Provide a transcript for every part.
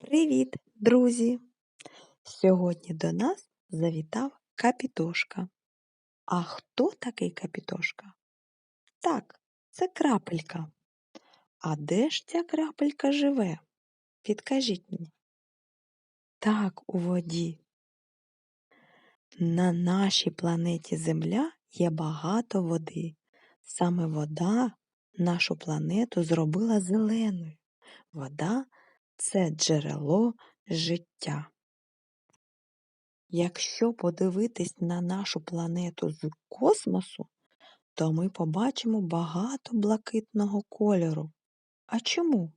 Привіт, друзі! Сьогодні до нас завітав Капітошка. А хто такий Капітошка? Так, це крапелька. А де ж ця крапелька живе? Підкажіть мені. Так, у воді. На нашій планеті Земля є багато води. Саме вода нашу планету зробила зеленою. Вода це джерело життя. Якщо подивитись на нашу планету з космосу, то ми побачимо багато блакитного кольору. А чому?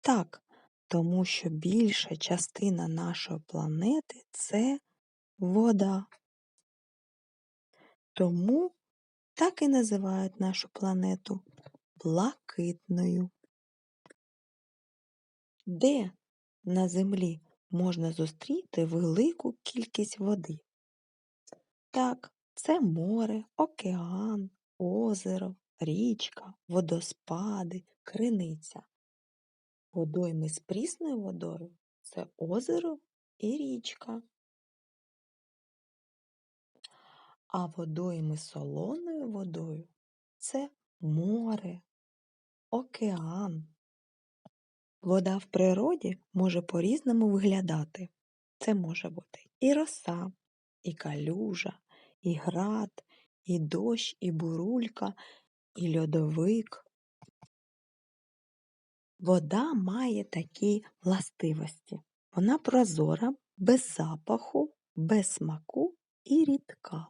Так, тому що більша частина нашої планети це вода. Тому так і називають нашу планету блакитною. Де на землі можна зустріти велику кількість води? Так, це море, океан, озеро, річка, водоспади, криниця. Водойми з прісною водою це озеро і річка. А водойми з солоною водою це море, океан. Вода в природі може по-різному виглядати. Це може бути і роса, і калюжа, і град, і дощ, і бурулька, і льодовик. Вода має такі властивості. Вона прозора, без запаху, без смаку і рідка.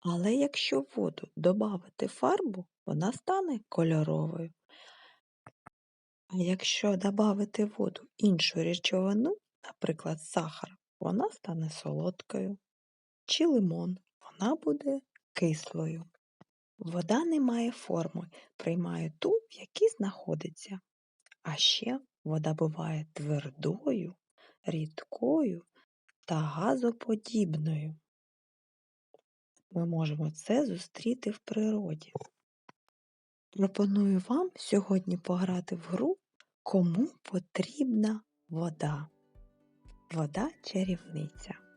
Але якщо в воду додати фарбу, вона стане кольоровою. А якщо додати воду іншу речовину, наприклад, сахар, вона стане солодкою, чи лимон, вона буде кислою. Вода не має форми, приймає ту, в якій знаходиться. А ще вода буває твердою, рідкою та газоподібною. Ми можемо це зустріти в природі. Пропоную вам сьогодні пограти в гру Кому потрібна вода? Вода чарівниця.